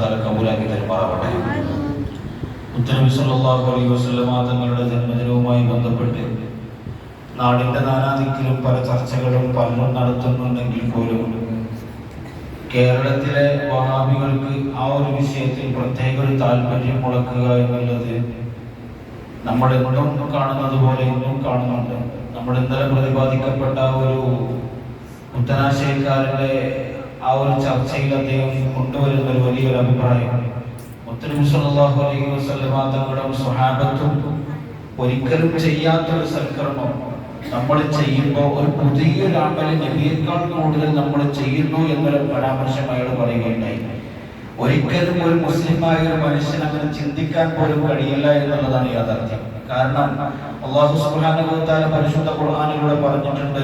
താല കബൂലാക്കി തരുമാറാവട്ടെ. മുത്തനബി സല്ലല്ലാഹു അലൈഹി വസല്ലമ തങ്ങളുടെ ജന്മദിനവുമായി ബന്ധപ്പെട്ട് നാടിന്റെ നാനാദിക്കിലും പല ചർച്ചകളും പലരും നടത്തുന്നുണ്ടെങ്കിൽ പോലും കേരളത്തിലെ വഹാബികൾക്ക് ആ ഒരു വിഷയത്തിൽ പ്രത്യേക ഒരു താല്പര്യം മുളക്കുക എന്നുള്ളത് നമ്മൾ എന്നും കാണുന്നത് പോലെ ഇന്നും കാണുന്നുണ്ട്. നമ്മൾ ഇന്നലെ പ്രതിപാദിക്കപ്പെട്ട ഒരു മുത്തനാശയക്കാരന്റെ ആ ഒരു ചർച്ചയിൽ അദ്ദേഹം കൊണ്ടുവരുന്ന ഒരു വലിയൊരു അഭിപ്രായം. മുത്തനബി സല്ലല്ലാഹു അലൈഹി വസല്ലമ തങ്ങളുടെ സ്വഹാബത്തും ഒരിക്കലും ചെയ്യാത്തൊരു സൽക്കർമ്മം നമ്മൾ ചെയ്യുമ്പോൾ ഒരു പുതിയൊരു അമൽ നബിയേക്കാൾ കൂടുതൽ നമ്മൾ ചെയ്യുന്നു എന്നൊരു പരാമർശം അയാൾ പറയുകയുണ്ടായി. ഒരിക്കലും ഒരു മുസ്ലിമായ ഒരു മനുഷ്യൻ അങ്ങനെ ചിന്തിക്കാൻ പോലും കഴിയില്ല എന്നുള്ളതാണ് യാഥാർത്ഥ്യം. കാരണം അള്ളാഹു സുബ്ഹാനഹു വ തആല പരിശുദ്ധ ഖുർആനിലൂടെ പറഞ്ഞിട്ടുണ്ട്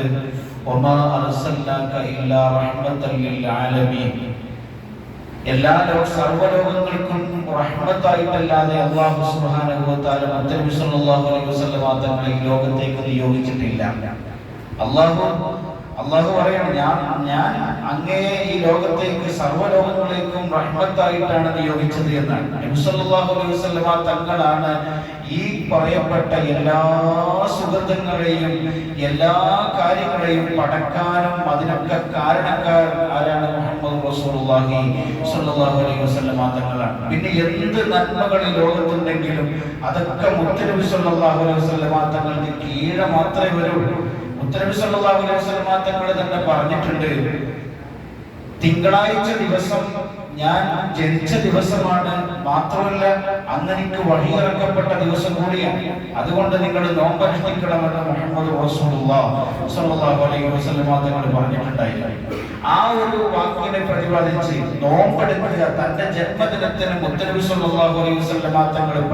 വമാ അർസൽനാക ഇല്ലാ റഹ്മത്തൻ ലിൽ ആലമീൻ എല്ലാ ലോക സർവലോകങ്ങൾക്കും റഹ്മത്തായിട്ടല്ലാതെ അള്ളാഹു സുബ്ഹാനഹു വ തആല മുത്തനബി സല്ലല്ലാഹു അലൈഹി വസല്ലം തങ്ങളെ ഈ ലോകത്തേക്ക് നിയോഗിച്ചിട്ടില്ല. അള്ളാഹു അള്ളാഹു പറയണം ഞാൻ ഞാൻ അങ്ങേ ഈ ലോകത്തേക്ക് സർവലോകങ്ങളിലേക്കും റഹ്മത്തായിട്ടാണ് നിയോഗിച്ചത് എന്നാണ്. നബി സല്ലല്ലാഹു അലൈഹി വസല്ലമ തങ്ങളാണ് ഈ പറയപ്പെട്ട എല്ലാ സുഹൃത്തുക്കളെയും എല്ലാ കാര്യങ്ങളെയും പടക്കാനും അതിനൊക്കെ കാരണക്കാർ ആരാണ്? മുഹമ്മദ് റസൂലുള്ളാഹി സ്വല്ലല്ലാഹു അലൈഹി വസല്ലമ തങ്ങളാണ്. പിന്നെ എന്ത് നന്മകൾ ഈ ലോകത്തുണ്ടെങ്കിലും അതൊക്കെ മുത്തനബി സ്വല്ലല്ലാഹു അലൈഹി വസല്ലമ തങ്ങൾക്ക് കീഴ മാത്രമേ വരൂ സല്ലല്ലാഹു അലൈഹി വസല്ലമ തന്നെ പറഞ്ഞിട്ടുണ്ട് തിങ്കളാഴ്ച ദിവസം ഞാൻ ജനിച്ച ദിവസമാണ്. മാത്രമല്ല അന്ന് എനിക്ക് വഴിയിറക്കപ്പെട്ട ദിവസം കൂടിയാണ്. അതുകൊണ്ട് നിങ്ങൾ നോമ്പനുഷ്ഠിക്കണമെന്ന് മുഹമ്മദ് റസൂലുള്ളാഹി അലൈഹി വസല്ലമ തങ്ങൾ ആ ഒരു വാക്കിനെ പ്രതിപാദിച്ച് നോമ്പെടുക്കുക തന്റെ ജന്മദിനത്തിന് മുത്തനബി സല്ലല്ലാഹു അലൈഹി വസല്ലമ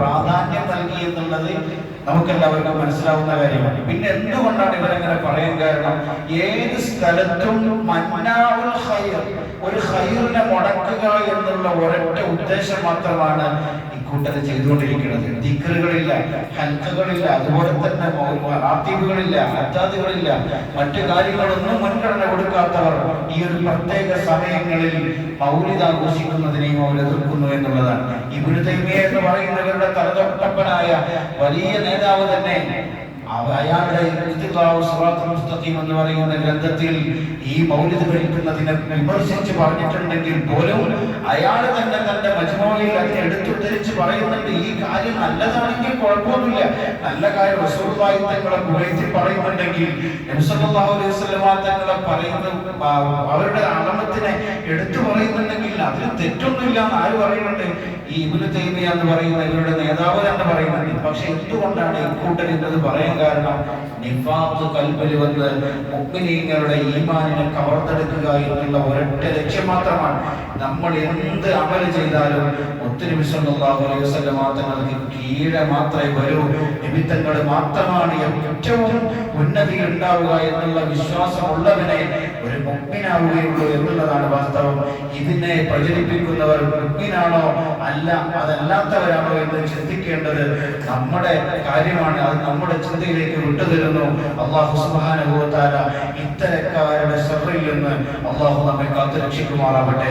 പ്രാധാന്യം നൽകി എന്നുള്ളത് നമുക്കെല്ലാവർക്കും മനസ്സിലാവുന്ന കാര്യമാണ്. പിന്നെ എന്തുകൊണ്ടാണ് ഇവരങ്ങനെ പറയാൻ കാരണം? ഏത് സ്ഥലത്തും ഒരു ഹൈറിനെ മുടക്കുക എന്നുള്ള ഒരൊറ്റ ഉദ്ദേശം മാത്രമാണ് ഇക്കൂട്ടർ ചെയ്തുകൊണ്ടിരിക്കുന്നത്. ദിക്കറുകളില്ല ഹൽക്കകളില്ല അതുപോലെ തന്നെ ആർത്തീവുകളില്ല അറ്റാദികളില്ല മറ്റു കാര്യങ്ങളൊന്നും മുൻഗണന കൊടുക്കാത്തവർ ഈ ഒരു പ്രത്യേക സമയങ്ങളിൽ പൗരിത ആഘോഷിക്കുന്നതിനെയും അവർ എതിർക്കുന്നു എന്നുള്ളതാണ്. ഇവിടുത്തെ എന്ന് പറയുന്നവരുടെ തലതൊട്ടപ്പനായ വലിയ നേതാവ് തന്നെ അയാളുടെ മുസ്തഖീം എന്ന് പറയുന്ന ഗ്രന്ഥത്തിൽ ഈ മൗലിദ് കഴിക്കുന്നതിനെ വിമർശിച്ച് പറഞ്ഞിട്ടുണ്ടെങ്കിൽ പോലും അയാൾ തന്നെ തന്റെ മജ്മോയിൽ അതിനെ എടുത്തുദ്ധരിച്ച് പറയുന്നുണ്ട് ഈ കാര്യം നല്ലതാണെങ്കിൽ കുഴപ്പമൊന്നുമില്ല. നല്ല കാര്യം റസൂലുള്ളാഹി തങ്ങളെ പുകഴ്ത്തി പറയുന്നുണ്ടെങ്കിൽ തങ്ങളെ പറയുന്ന അവരുടെ അളമത്തിനെ എടുത്തു പറയുന്നുണ്ടെങ്കിൽ അതിൽ തെറ്റൊന്നുമില്ല എന്ന് ആര് പറയുന്നുണ്ട്? ഈ ഇബ്നു തൈമിയ എന്ന് പറയുന്ന ഇവരുടെ നേതാവ് തന്നെ പറയുന്നുണ്ട്. പക്ഷെ എന്തുകൊണ്ടാണ് ഇക്കൂട്ടർ ഇന്നത് പറയാൻ കാരണം നിഫാഖ് കൽബിൽ വന്ന് മുഅ്മിനീങ്ങളുടെ ഈമാനിനെ കവർന്നെടുക്കുക എന്നുള്ള ഒരൊറ്റ ലക്ഷ്യം മാത്രമാണ്. നമ്മൾ എന്ത് അമൽ ചെയ്താലും ഒത്തിരി സല്ലല്ലാഹു അലൈഹി വസല്ലമ തങ്ങൾക്ക് കീഴെ മാത്രമേ വരൂ. നിമിത്തങ്ങൾ മാത്രമാണ് ഏറ്റവും ഉന്നതി ഉണ്ടാവുക എന്നുള്ള വിശ്വാസമുള്ളവനെ ഒരു മുഗ്മിനാവുകയുള്ളൂ എന്നുള്ളതാണ് വാസ്തവം. ഇതിനെ പ്രചരിപ്പിക്കുന്നവർ മുഗ്മിനാണോ അല്ല അതല്ലാത്തവരാണോ എന്ന് ചിന്തിക്കേണ്ടത് നമ്മുടെ കാര്യമാണ്. അത് നമ്മുടെ ചിന്തയിലേക്ക് വിട്ടുതരുന്നു. അള്ളാഹു തആല ഇത്തരക്കാരുടെ ശ്രദ്ധയിൽ നിന്ന് അള്ളാഹു നമ്മെ കാത്തുരക്ഷിക്കുമാറാവട്ടെ.